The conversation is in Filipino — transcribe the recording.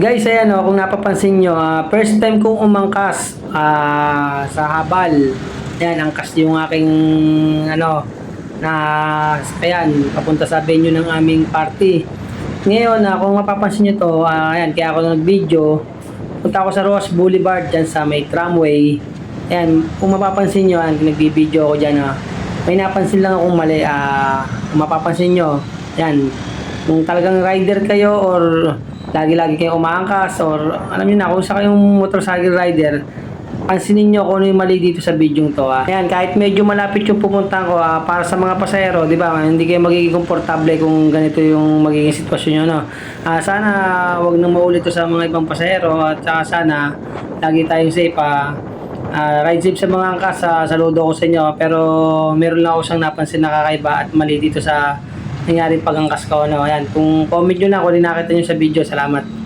Guys, ayan o, kung napapansin nyo, ah, first time kong umangkas ah, sa habal. Ayan, angkas yung aking, ano, na, ayan, papunta sa venue ng aming party. Ngayon, ah, kung mapapansin nyo to, ah, ayan, kaya ako nag-video, punta ako sa Ross Boulevard dyan sa may tramway. Ayan, kung mapapansin nyo, ayan, nagbibideo ako dyan, ah, may napansin lang akong mali, ah, kung mapapansin nyo, ayan, kung talagang rider kayo or lagi-lagi kayong umaangkas or alam niyo na kung sa kayong motorcycle rider pansinin niyo kung ano yung mali dito sa video to ah. Ayan, kahit medyo malapit yung pupuntahan ko ah, para sa mga pasahero, di ba? Hindi kayo magiging komportable kung ganito yung magiging sitwasyon nyo, no? Ah, sana wag nang maulit to sa mga ibang pasahero at saka sana lagi tayong safe ah. Ah, ride safe sa mga angkas, ah, saludo ko sa inyo pero meron lang ako siyang napansin na kakaiba at mali dito sa nangyari pag-angkas ko. Ano. Ayan, kung comment nyo lang kung nakita nyo sa video, salamat.